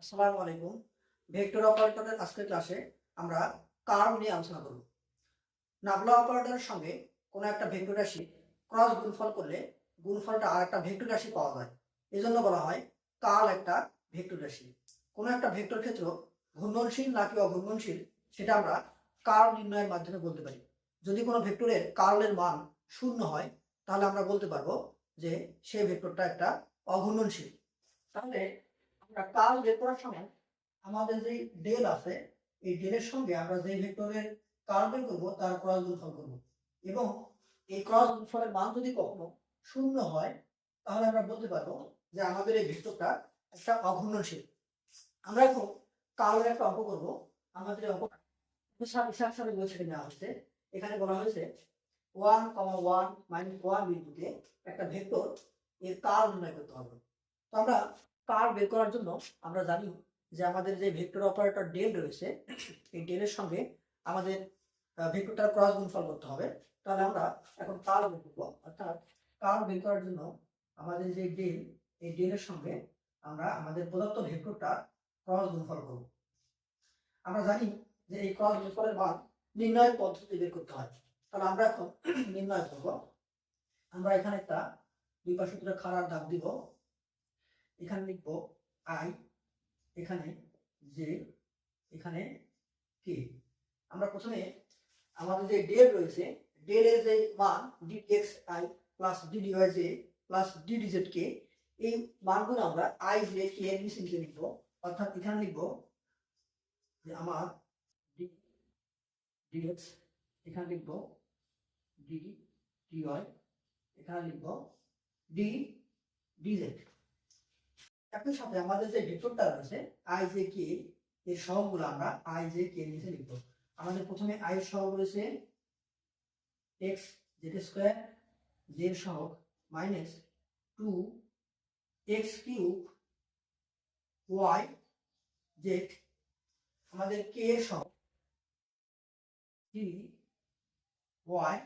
আসসালামু আলাইকুম। ভেক্টর অপারেটরের আজকের ক্লাসে আমরা কার্ভ নিয়ে আলোচনা করব। নাবলা অপারেটরের সঙ্গে কোনো একটা ভেক্টর রাশি ক্রস গুণফল করলে গুণফলটা আর একটা ভেক্টর রাশি পাওয়া যায়। বলা হয় একটা ভেক্টর রাশি। কোনো একটা ভেক্টর ক্ষেত্র ঘূর্ণনশীল নাকি অঘূর্ণনশীল সেটা আমরা কার্ল নির্ণয়ের মাধ্যমে বলতে পারি। যদি কোনো ভেক্টরের কার্লের মান শূন্য হয়, তাহলে আমরা বলতে পারব যে সেই ভেক্টরটা একটা অঘূর্ণনশীল। তাহলে আমরা কাজ বের করার সময় আমাদের যে ডেল আছে, এই ডেলের সঙ্গে আমরা যে ভেক্টরের কার্ল বের করব, তার ক্রস গুণফল করব। এবং এই ক্রস গুণফলের মান যদি কখনো শূন্য হয়, তাহলে আমরা বলতে পারব যে আমাদের এই ভেক্টরটা একটা অঘূর্ণনশীল। আমরা এখন কার্লের একটা অঙ্ক করব। আমাদের অঙ্ক বই থেকে নেওয়া হচ্ছে এখানে বলা হয়েছে one comma one minus one বিন্দুতে একটা ভেক্টর এর কার্ল নির্ণয় করতে হবে। তো আমরা কার বের করার জন্য আমরা জানি যে আমাদের যে ভেক্টর অপারেটর ডেল রয়েছে, এই ডেলের সঙ্গে আমাদের ভেক্টরটার ক্রস গুণফল করতে হবে। তাহলে আমরা এখন কার বের করব। অর্থাৎ কার বের করার জন্য আমাদের যে ডেল, এই ডেলের সঙ্গে আমরা আমাদের প্রদত্ত ভেক্টরটা ক্রস গুণফল করব। আমরা জানি যে এই ক্রস গুণফলের মান নির্ণয়ের পদ্ধতি বের করতে হয়। তাহলে আমরা এখন নির্ণয় করব। আমরা এখানে একটা দুই পাশে খারাপ দাগ দিব। এখানে লিখব আই, এখানে জে, এখানে কে। আমরা প্রথমে আমাদের যে ডেল রয়েছে ডেল এর যে মান D X I plus D D Y J plus D D Z K এই মানগুলো আমরা আই জে কে এর নিচে নিচে লিখব। অর্থাৎ এখানে লিখব যে আমার ডি এক্স এখানে লিখব ডি ডি ওয়াই এখানে লিখব ডি ডি জেড একই সাথে আমাদের যে ভেক্টরটা রয়েছে আই জে কে এর সহগগুলো আমরা আই জে কে নিচে লিখব। আমাদের প্রথমে আই সহগ রয়েছে এক্স জেড স্কোয়ার জেড সহগ minus two X cube Y Z আমাদের কে সহগ থ্রি ওয়াই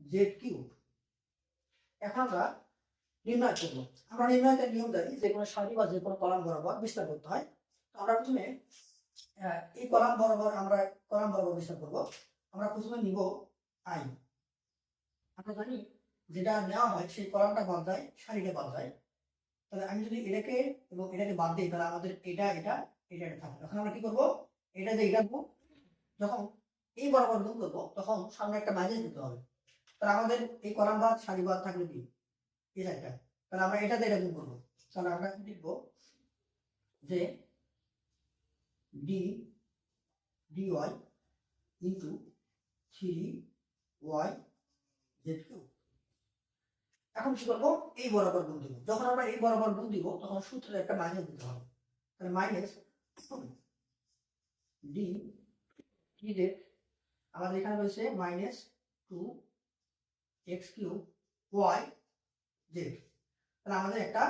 জেড কিউব এখন আমরা নির্ণয় করব। আমরা নির্ণয়ের নিয়ম জানি যে কোনো সারি বা যে কোনো কলাম বরাবর বিস্তার করতে হয়। তো আমরা প্রথমে এই কলাম বরাবর আমরা, কলাম বরাবর বিস্তার করব। আমরা প্রথমে নিব আই আমরা জানি যেটা নেওয়া হয় সেই কলামটা বাদ যায় সারিটা বাদ যায়। তাহলে আমি যদি এটাকে এবং এটাকে বাদ দিই, তাহলে আমাদের এটা এটা এটা এটা থাকবে। এখন আমরা কি করব? এটা দিয়ে এটা। যখন এই বরাবর গুণ করব, তখন সামনে একটা মাইনাস দিতে হবে। তাহলে আমাদের এই কলাম বাদ সারি বাদ থাকলে কি? এই একটা তাহলে আমরা এটাতে এটা গুণ করব। তাহলে আমরা এখন লিখব যে D D Y into three Y Z Q এখন কি করব? এই বরাবর গুণ দিব। যখন আমরা এই বরাবর গুণ দিব, তখন সূত্রে একটা মাইনাস দিতে হবে। তাহলে মাইনাস ডি কি জেড আমাদের এখানে রয়েছে minus two X Q Y Z তাহলে আমাদের একটা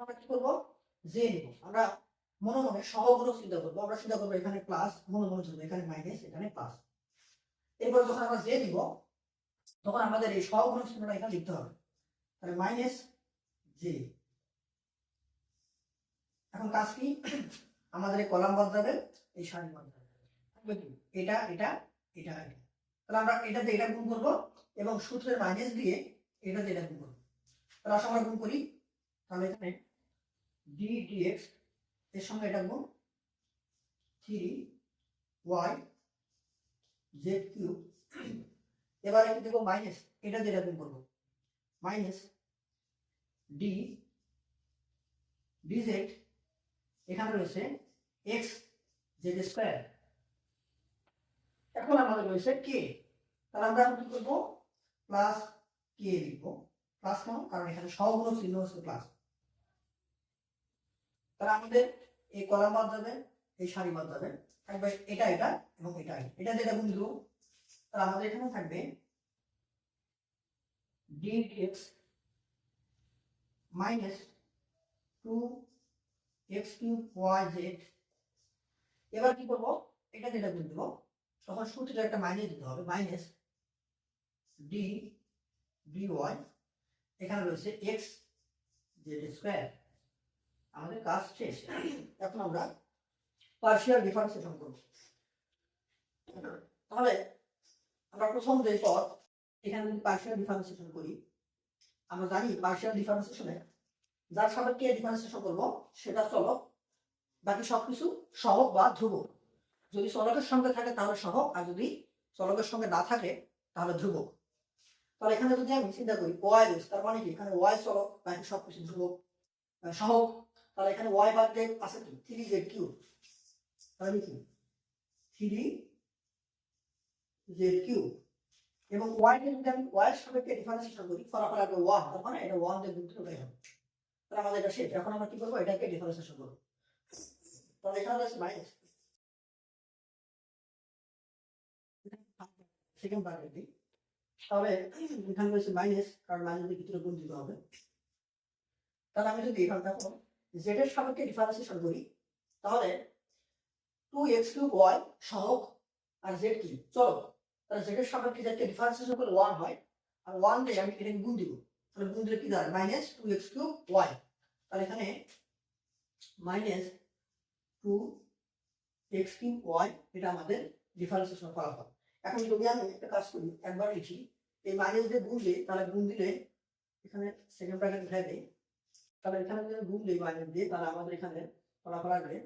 আমরা কি করব? জে নিব। আমরা মনে মনে চিন্তা করব। আমরা প্লাস এখানে প্লাস এরপর যখন আমরা জে দিব তখন আমাদের এই সহগুলো চিহ্নটা এখানে লিখতে হবে। তাহলে মাইনাস জে এখন কাজ কি? আমাদের এই কলাম বাদ যাবে এই সারি বাদ যাবে এটা এটা এটা এটা। তাহলে আমরা এটাতে এটা গুণ করব এবং সূত্রের মাইনাস দিয়ে এটাতে এটা গুণ করব। আমরা গুণ করি। তাহলে এখানে ডি ডিএক্স এর সঙ্গে এটা গুণ থ্রি ওয়াই জেড কিউব এবার একটু দেখব মাইনাস এটা দিয়ে গুণ করব। মাইনাস ডি ডিজেড এখানে রয়েছে এক্স জেড স্কোয়ার এখন আমাদের রয়েছে কে তাহলে আমরা কি করব? প্লাস কে লিখব। প্লাস কেন কারণ এখানে সবগুলো চিহ্ন হচ্ছে প্লাস তাহলে আমাদের এই কলাম বাদ যাবে, এই সারি বাদ যাবে। থাকবে এটা এটা এবং এটা এটা। যেটা গুণ দিব তাহলে আমাদের এখানে থাকবে D X minus two X cube Y Z এবার কি করব? এটা যেটা গুণ দিব তখন সূত্রে একটা মাইনাস দিতে হবে মাইনাস ডি ডি ওয়াই এখানে রয়েছে এক্স জেড স্কোয়ার আমাদের কাজ শেষ। এখন আমরা পার্শিয়াল ডিফারেন্সিয়েশন করব তাহলে আমরা প্রথম যে পদ, এখানে যদি পার্শিয়াল ডিফারেন্সিয়েশন করি, আমরা জানি পার্শিয়াল ডিফারেন্সিয়েশনে যার সাপেক্ষে ডিফারেন্সিয়েশন করব, সেটা চলক, বাকি সবকিছু সহক বা ধ্রুব যদি চলকের সঙ্গে থাকে তাহলে সহক আর যদি চলকের সঙ্গে না থাকে তাহলে ধ্রুবক। তাহলে এখানে যদি আমি চিন্তা করি ওয়াই রয়েছে তার মানে কি? এখানে ওয়াই চলক বাকি সবকিছু ধ্রুবক আহ, সহক তাহলে এখানে ওয়াই বাদ দিয়ে আছে থ্রি জেড কিউ তাহলে কি? থ্রি জেড কিউ এবং ওয়াই যদি আমি ওয়াই এর সাপেক্ষে ডিফারেন্সিয়েশন করি ফলাফল আসবে ওয়ান তার মানে এটা ওয়ান দিয়ে গুণ ওটাই হবে। তাহলে আমাদের এটা শেষ। এখন আমরা কি করব? এটাকে ডিফারেন্সিয়েশন করব। তাহলে এখানে রয়েছে মাইনাস সেকেন্ড ব্র্যাকেট তাহলে এখানে রয়েছে মাইনাস কারণ মাইনাস ভিতরে গুণ দিতে হবে। তাহলে আমি যদি এখানে দেখো জেড এর সাপেক্ষে ডিফারেন্সিয়েশন করি তাহলে টু এক্স কিউব ওয়াই সহক আর জেড কি? চলো, তাহলে জেড এর সাপেক্ষে জেডকে ডিফারেন্সিয়েশন করলে ওয়ান হয়, আর ওয়ান দিয়ে আমি এটাকে গুণ দিব। তাহলে গুণ দিলে কি দাঁড়ায়? Minus two X cube Y তাহলে এখানে minus two X cube Y এটা আমাদের ডিফারেন্সিয়েশন ফলাফল। এখন যদি আমি একটা কাজ করি, একবার লিখি এই মাইনাস দিয়ে গুণ দিই তাহলে গুণ দিলে, এখানে সেকেন্ড ব্র্যাকেট উঠাই দিই তাহলে এখানে যদি গুণ দিই মাইনাস দিয়ে তাহলে আমাদের এখানে ফলাফল আসবে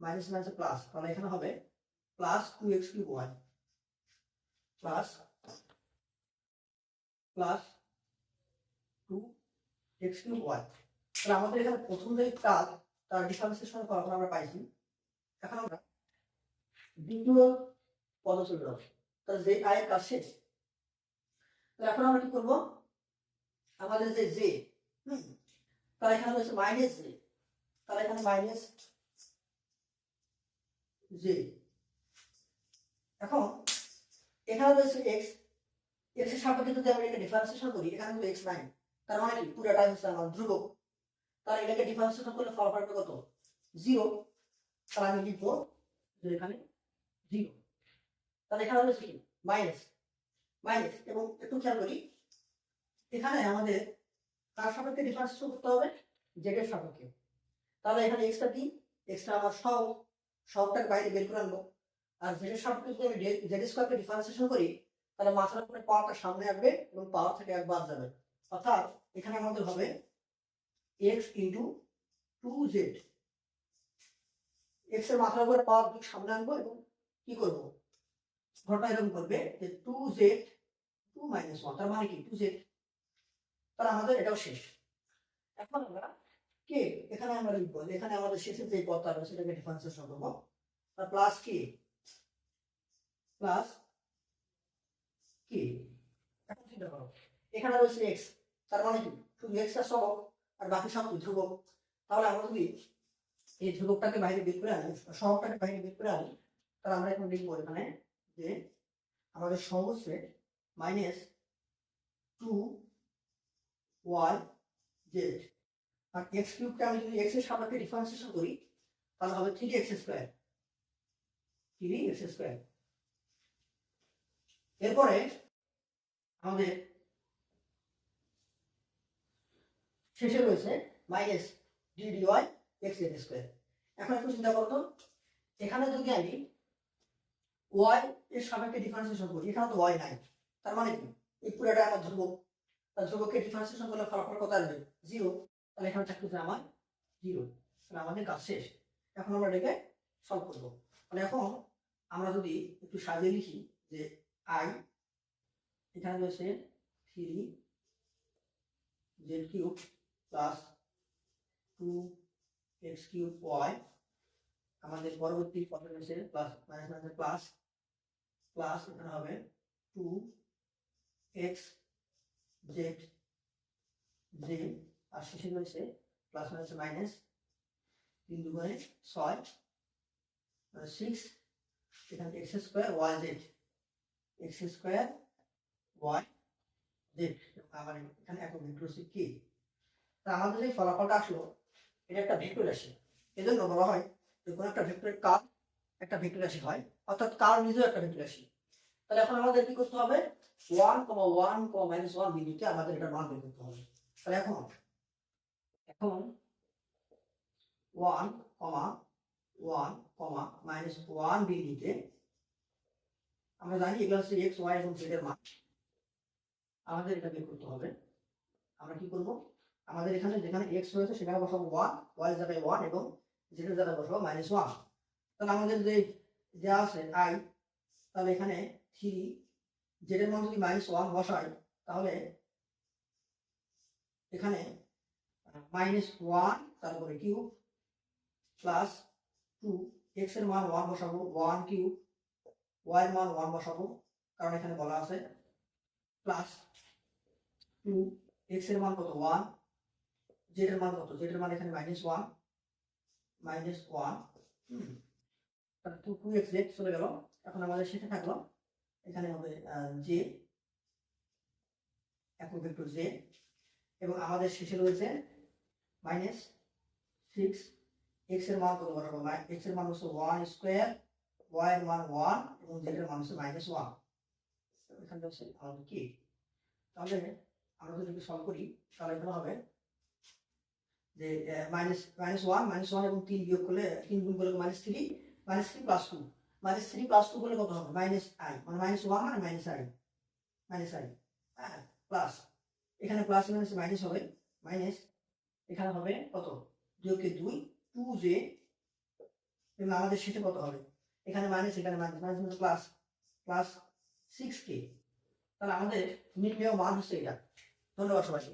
মাইনাস মাইনাস প্লাস তাহলে এখানে হবে plus two X cube Y plus plus two X cube Y তাহলে আমাদের এখানে প্রথম যে কাজ, তার ডিফারেন্সিয়েশন ফলাফল আমরা পাইছি। এখন আমরা দ্বিতীয় পদ চলে যাব তাহলে যে আয়ের কাজ শেষ। তাহলে এখন আমরা কি করব? আমাদের যে জে হুম, তাহলে এখানে রয়েছে মাইনাস জে তাহলে এখানে মাইনাস জে এখন এখানে রয়েছে এক্স এক্সের সাপেক্ষে যদি আমরা এটাকে ডিফারেন্সিয়েশন করি, এখানে কিন্তু এক্স নাই। তার মানে কি? পুরোটা হচ্ছে আমার ধ্রুবক। তাহলে এটাকে ডিফারেন্সিয়েশন করলে ফলাফল হবে কত? জিরো তাহলে আমি লিখব এখানে জিরো তাহলে এখানে রয়েছে কি মাইনাস মাইনাস এবং একটু খেয়াল করি, এখানে আমাদের কার সাপেক্ষে ডিফারেন্সিয়েশন করতে হবে? জেড এর সাপেক্ষে। তাহলে এখানে এক্সট্রা দিই এক্সট্রা আমার সব, সবটাকে বাইরে বের করে আনব। আর জেড এর সাপেক্ষে যদি আমি জেড স্কোয়ারকে ডিফারেন্সিয়েশন করি, তাহলে মাথার উপরে পাওয়ারটা সামনে আসবে এবং পাওয়ার থেকে এক বাদ যাবে। অর্থাৎ এখানে আমাদের হবে এক্স ইন্টু টু জেড এক্সের মাথার উপরে পাওয়ার সামনে আনব এবং কি করব? ঘটনা এরকম করবে যে two Z two minus one তার মানে কি? টু জেড তাহলে আমাদের এটাও শেষ। এখন আমরা কে? এখানে আমরা লিখব এখানে আমাদের শেষের যে পদটা রয়েছে, সেটাকে ডিফারেন্সিয়েশন করব। Plus K? Plus K? এখন চিন্তা করো, এখানে রয়েছে এক্স তার মানে কি? শুধু এক্সের সহগ আর বাকি সব ধ্রুবক। তাহলে আমরা যদি এই ধ্রুবকটাকে বাইরে বের করে আনি, সহগটাকে বাইরে বের করে আনি, তাহলে আমরা এখন লিখব এখানে যে আমাদের সহগ হচ্ছে মাইনাস টু ওয়াই জেড আর এক্স কিউবকে আমি যদি এক্সের সাপেক্ষে ডিফারেন্সিয়েশন করি, তাহলে হবে three X square three X square এরপরে আমাদের শেষে রয়েছে minus D D Y X Z square এখন একটু চিন্তা করতো এখানে যদি আমি ওয়াই এর সাপেক্ষে ডিফারেন্সিয়েশন করি এখানে তো ওয়াই নাই। তার মানে কি? এই পুরোটা আমার ধ্রুবক তার ধ্রুবককে ডিফারেন্সিয়েশন করলে ফলাফল কত আসবে? জিরো তাহলে এখানে থাকতেছে আমার জিরো তাহলে আমাদের কাজ শেষ। এখন আমরা এটাকে সলভ করব। তাহলে এখন আমরা যদি একটু সাজিয়ে লিখি যে আই এখানে রয়েছে three Z cube plus two X cube Y আমাদের পরবর্তী পদে রয়েছে plus minus minus plus plus এখানে হবে টু এক্স জেড জে আর শেষে রয়েছে প্লাস মাইনাস মাইনাস তিন দুগুণে ছয় সিক্স এখানে X square Y Z X square Y Z আমার এখানে এখন ভেক্টর হচ্ছে কি তা আমাদের যে ফলাফলটা আসলো, এটা একটা ভেক্টর রাশি। এজন্য বলা হয় যে কোনো একটা ভেক্টরের কার একটা ভেক্টর রাশি হয়। অর্থাৎ কার নিজেও একটা ভেক্টর রাশি তাহলে এখন আমাদের কি করতে হবে? One comma one comma minus one বিন্দুতে আমাদের এটা মান বের করতে হবে। তাহলে এখন এখন one comma one comma minus one ডিগ্রিতে আমরা জানি এগুলো হচ্ছে এক্স ওয়াই এবং জেড এর মান। আমাদের এটা বের করতে হবে। আমরা কি করব? আমাদের এখানে যেখানে এক্স রয়েছে সেখানে বসাবো ওয়ান ওয়াই জায়গায় ওয়ান এবং জেড এর জায়গায় বসাবো মাইনাস ওয়ান। তাহলে আমাদের যে দেওয়া আছে আই, তাহলে এখানে থ্রি জেড এর মান যদি মাইনাস ওয়ান বসাই, তাহলে এখানে মাইনাস ওয়ান তারপরে কিউব প্লাস টু এক্সের মান ওয়ান বসাবো ওয়ান কিউব ওয়াই এর মান ওয়ান বসাবো, কারণ এখানে বলা আছে প্লাস টু এক্সের মান কত? ওয়ান জেড এর মান কত? জেড এর মান এখানে minus one minus one two two X চলে গেল। এখন আমাদের সেটা থাকল। এখানে হবে জে এখন জে এবং আমাদের শেষে রয়েছে মাইনাস সিক্স এক্সের মান কত বসাবো এক্সের মান হচ্ছে ওয়ান স্কোয়ার ওয়াই এর মান ওয়ান এবং জেড এর মান হচ্ছে মাইনাস ওয়ান এখানে হচ্ছে আমাদের কি? তাহলে আমরা যদি সলভ করি, তাহলে এখানে হবে যে minus minus one minus one এবং তিন বিয়োগ করলে, তিন গুণ করলে minus three minus three plus two minus three plus two করলে কত হবে? মাইনাস আই মানে মাইনাস ওয়ান মানে মাইনাস আই মাইনাস আই হ্যাঁ প্লাস এখানে প্লাস মাইনাস মাইনাস হবে। মাইনাস এখানে হবে কত? যোগকে দুই টু জে আমাদের শেষে কত হবে? এখানে মাইনাস এখানে minus minus plus plus six কে তাহলে আমাদের নির্ণয় মান হচ্ছে এটা ধন্যবাদ সবাইকে।